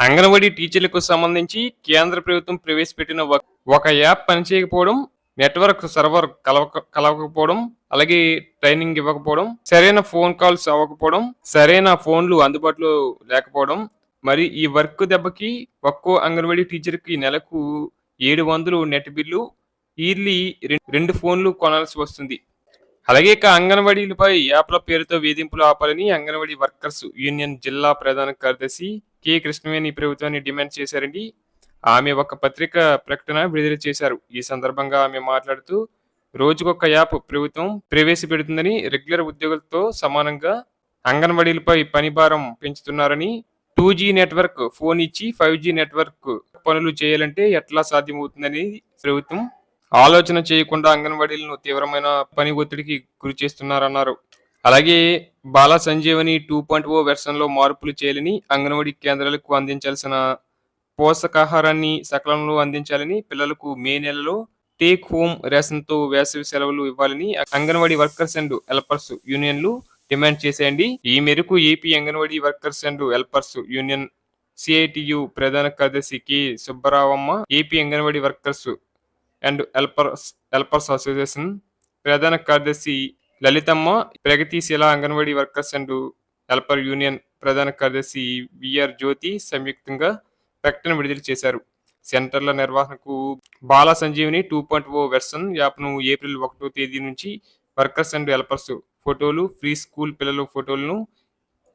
అంగన్వాడీ టీచర్లకు సంబంధించి కేంద్ర ప్రభుత్వం ప్రవేశపెట్టిన ఒక- యాప్ పనిచేయకపోవడం నెట్వర్క్ సర్వర్ కలవక కలవకపోవడం అలాగే ట్రైనింగ్ ఇవ్వకపోవడం సరైన ఫోన్ కాల్స్ అవ్వకపోవడం సరైన ఫోన్లు అందుబాటులో లేకపోవడం మరి ఈ వర్క్ దెబ్బకి ఒక్కో అంగన్వాడీ టీచర్కి నెలకు ఏడు వందలు నెట్ బిల్లు ఇయర్లీ రెండు ఫోన్లు కొనాల్సి వస్తుంది. అలాగే ఇక అంగన్వాడీలపై యాప్ల పేరుతో వేధింపులు ఆపాలని అంగన్వాడీ వర్కర్స్ యూనియన్ జిల్లా ప్రధాన కార్యదర్శి కె. కృష్ణవేణి ప్రభుత్వాన్ని డిమాండ్ చేశారని ఆమె ఒక పత్రిక ప్రకటన విడుదల చేశారు. ఈ సందర్భంగా ఆమె మాట్లాడుతూ రోజుకొక యాప్ ప్రభుత్వం ప్రవేశపెడుతుందని రెగ్యులర్ ఉద్యోగులతో సమానంగా అంగన్వాడీలపై పని భారం పెంచుతున్నారని టూ జీ నెట్వర్క్ ఫోన్ ఇచ్చి ఫైవ్ జీ నెట్వర్క్ పనులు చేయాలంటే ఎట్లా సాధ్యమవుతుందని ప్రభుత్వం ఆలోచన చేయకుండా అంగన్వాడీలను తీవ్రమైన పని ఒత్తిడికి గురి చేస్తున్నారన్నారు. అలాగే Bala Sanjeevani two point O oh వెర్షన్లో మార్పులు చేయాలని అంగన్వాడీ కేంద్రాలకు అందించాల్సిన పోషకాహారాన్ని సకాలంలో అందించాలని పిల్లలకు మే నెలలో టేక్ హోమ్ రేషన్తో వేసవి సెలవులు ఇవ్వాలని అంగన్వాడీ వర్కర్స్ అండ్ హెల్పర్స్ యూనియన్లు డిమాండ్ చేశాయండి. ఈ మేరకు AP anganwadi workers and helpers union CITU ప్రధాన కార్యదర్శి K Subbaravamma AP anganwadi workers and helpers helpers association ప్రధాన కార్యదర్శి లలితమ్మ ప్రగతిశీల anganwadi workers and helper union ప్రధాన కార్యదర్శి విఆర్ జ్యోతి సంయుక్తంగా ప్రకటన విడుదల చేశారు. సెంటర్ల నిర్వహణకు Bala Sanjeevini two point O oh version యాప్ను ఏప్రిల్ ఒకటో తేదీ నుంచి వర్కర్స్ అండ్ హెల్పర్స్ ఫోటోలు ఫ్రీ స్కూల్ పిల్లల ఫోటోలను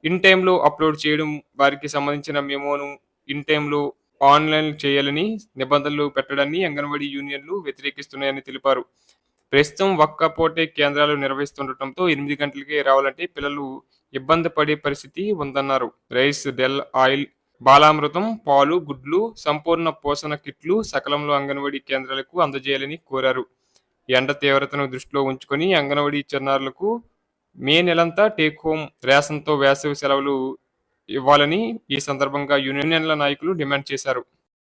ఇన్ టైంలో అప్లోడ్ చేయడం వారికి సంబంధించిన మెమోను ఇన్ టైంలో ఆన్లైన్ చేయాలని నిబంధనలు పెట్టడాన్ని అంగన్వాడీ యూనియన్లు వ్యతిరేకిస్తున్నాయని తెలిపారు. ప్రస్తుతం ఒక్కపోటే కేంద్రాలు నిర్వహిస్తుండటంతో ఎనిమిది గంటలకే రావాలంటే పిల్లలు ఇబ్బంది పడే పరిస్థితి ఉందన్నారు. రైస్ డెల్ ఆయిల్ బాలామృతం పాలు గుడ్లు సంపూర్ణ పోషణ కిట్లు సకలంలో అంగన్వాడీ కేంద్రాలకు అందజేయాలని కోరారు. ఎండ తీవ్రతను దృష్టిలో ఉంచుకొని అంగన్వాడీ చిన్నారులకు మే నెలంతా టేక్ హోమ్ రేషన్తో వేసవి సెలవులు ఇవ్వాలని ఈ సందర్భంగా యూనియన్ల నాయకులు డిమాండ్ చేశారు.